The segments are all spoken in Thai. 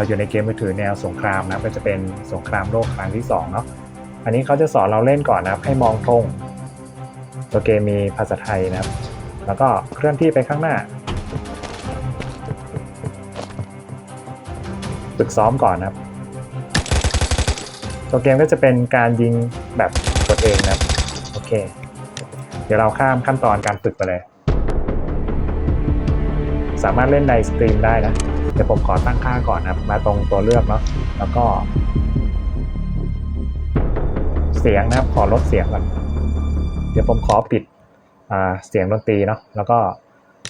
เราอยู่ในเกมมือถือแนวสงครามนะก็จะเป็นสงครามโลกครั้งที่สองเนาะอันนี้เขาจะสอนเราเล่นก่อนนะครับ ให้มองตรงตัวเกมมีภาษาไทยนะครับ แล้วก็เคลื่อนที่ไปข้างหน้าฝึกซ้อมก่อนนะครับ ตัวเกมก็จะเป็นการยิงแบบกดเองนะครับโอเค เดี๋ยวเราข้ามขั้นตอนการฝึกไปเลย สามารถเล่นในสตรีมได้นะ ดี๋ยวผมขอตั้งค่าก่อนนะครับมาตรงตัวเลือกเนาะแล้วก็ เสียงนะครับขอลดเสียงก่อนเดี๋ยวผมขอปิดเสียงดนตรีเนาะแล้วก็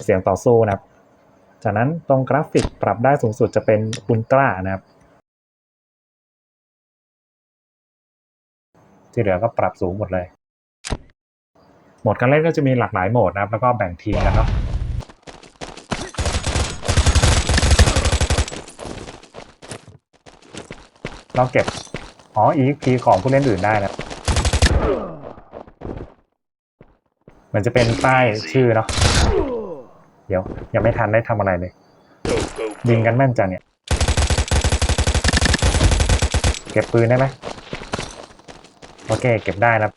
เสียงต่อสู้นะครับ จากนั้นตรงกราฟิกปรับได้สูงสุดจะเป็นอุลตร้านะครับที่เหลือก็ปรับสูงหมดเลย โหมดการเล่นก็จะมีหลากหลายโหมดนะครับ แล้วก็แบ่งทีมกันเนาะ เราเก็บ อ๋อ EXP ของผู้เล่นอื่นได้นะมันจะเป็นป้ายชื่อเนาะ เดี๋ยว ยังไม่ทันได้ทำอะไรเลย ยิงกันแม่นจังเนี่ย เก็บปืนได้ไหมโอเค เก็บได้นะ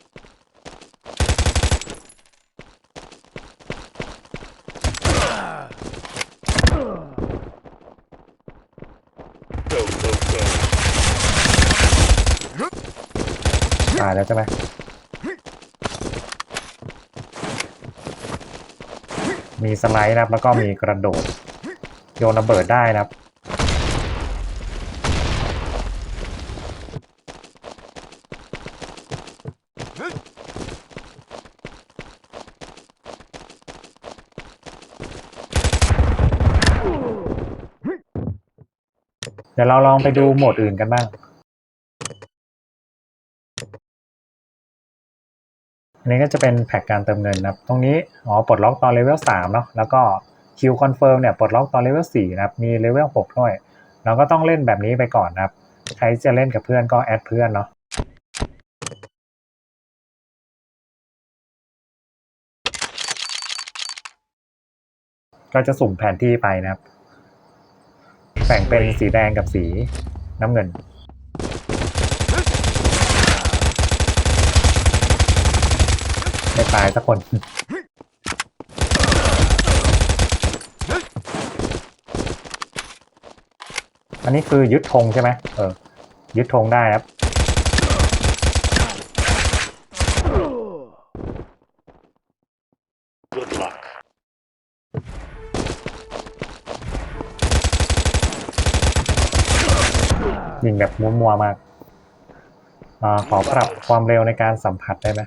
ตายแล้วใช่ไหมมีสไลด์นะครับ แล้วก็มีกระโดด โยนระเบิดได้นะครับ เดี๋ยวเราลองไปดูโหมดอื่นกันบ้าง อันนี้ก็จะเป็นแพ็กการเติมเงินนะครับ ตรงนี้อ๋อปลดล็อกตอนเลเวล3เนาะแล้วก็คิวคอนเฟิร์มเนี่ยปลดล็อกตอนเลเวล4นะครับมีเลเวล6ด้วย เราก็ต้องเล่นแบบนี้ไปก่อนนะครับ ใครจะเล่นกับเพื่อนก็แอดเพื่อนเนาะก็จะสุ่มแผนที่ไปนะครับแบ่งเป็นสีแดงกับสีน้ำเงิน ไม่ตายสักคน อันนี้คือยึดธงใช่ไหมเออ ยึดธงได้ครับ Good luck. ยิงแบบมัวๆมากอาขอปรับความเร็วในการสัมผัสได้ไหม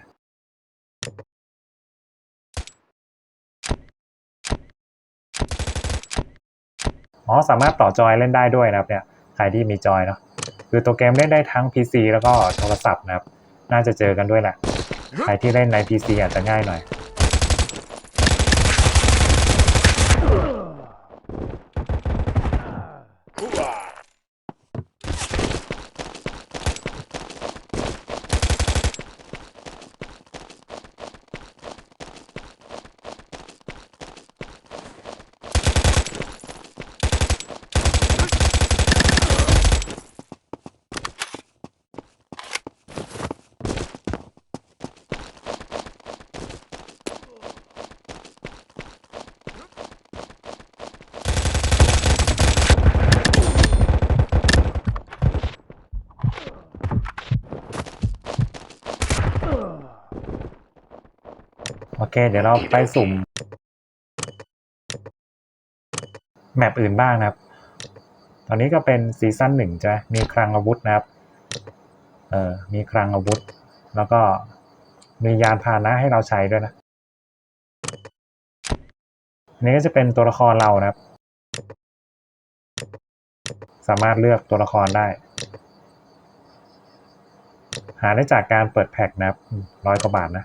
อ๋อสามารถต่อจอยเล่นได้ด้วยนะครับเนี่ยใครที่มีจอยเนาะคือตัวเกมเล่นได้ทั้ง PC แล้วก็โทรศัพท์นะครับ น่าจะเจอกันด้วยแหละ ใครที่เล่นใน PC อาจจะง่ายหน่อย เค เดี๋ยวเราไปสุ่ม แมปอื่นบ้างนะครับ ตอนนี้ก็เป็นซีซั่นหนึ่งจะมีคลังอาวุธนะครับ เออมีคลังอาวุธ แล้วก็มียานพาหนะให้เราใช้ด้วยนะอันนี้ก็จะเป็นตัวละครเรานะครับ สามารถเลือกตัวละครได้ หาได้จากการเปิดแพ็กนะครับร้อยกว่าบาทนะ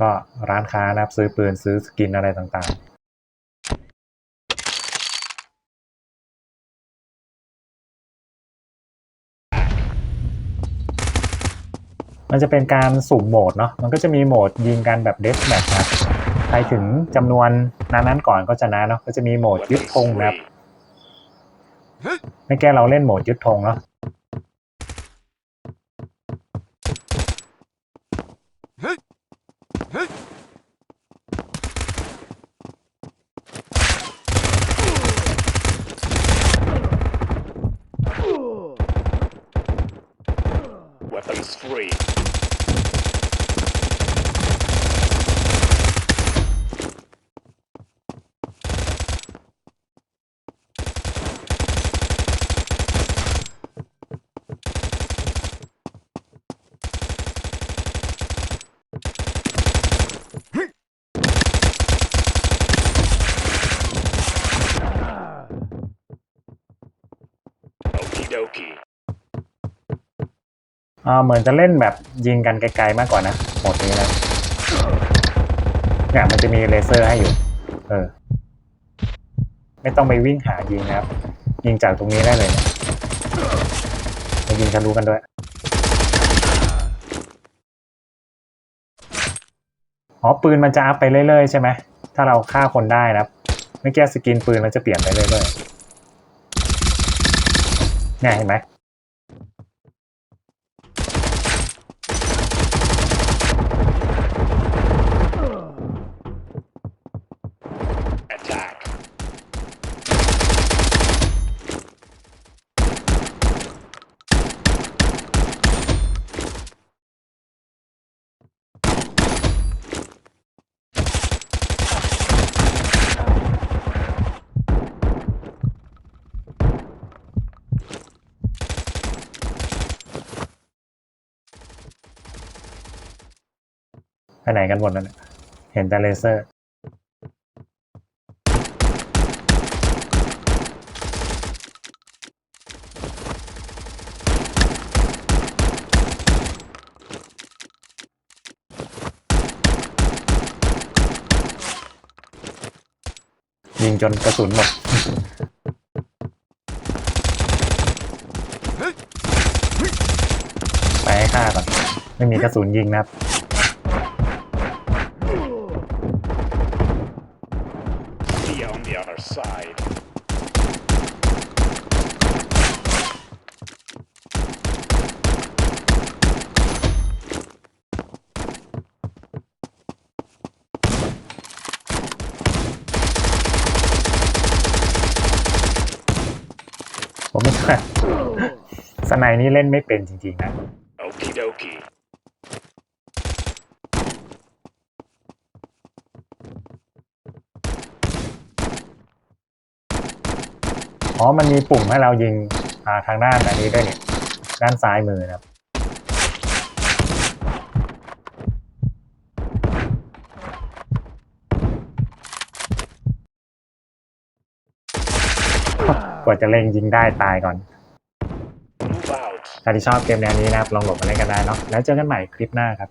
ก็ร้านค้านะครับซื้อปืนซื้อสกินอะไรต่างๆมันจะเป็นการสุ่มโหมดเนาะ มันก็จะมีโหมดยิงกันแบบเดสแมทนะใครถึงจำนวนนั้นนั้นๆก่อนก็ชนะเนาะ ก็จะมีโหมดยึดธงนะครับเมื่อกี้เราเล่นโหมดยึดธงเนาะ three. Okie dokie. อ่าเหมือนจะเล่นแบบยิงกันไกลๆมากกว่านะโหมดนี้นะเนี่ยมันจะมีเลเซอร์ให้อยู่ เออ ไม่ต้องไปวิ่งหายิงนะครับ ยิงจากตรงนี้ได้เลยนี่ยมายิงทะลุกันด้วย อ๋อปืนมันจะอัพไปเรื่อยๆใช่ไหม ถ้าเราฆ่าคนได้นะครับเมื่อกี้สกินปืนมันจะเปลี่ยนไปเรื่อยๆเนี่ยเห็นไหม ไปไหนกันหมดแล้วเนี่ยเห็นแต่เลเซอร์ ยิงจนกระสุนหมด ไปให้ฆ่าก่อน ไม่มีกระสุนยิงนะครับ See you on the other side. ผมไม่ว่า สไนนี้เล่นไม่เป็นจริงๆนะ Okie dokie. อ๋อ มันมีปุ่มให้เรายิงอ่าทางด้านอันนี้ด้วยเนี่ยด้านซ้ายมือนะครับ กว่าจะเล็งยิงได้ตายก่อน Move out. ใครที่ชอบเกมแนวนี้นะครับลองโหลดมาเล่นกันได้เนาะแล้วเจอกันใหม่คลิปหน้าครับ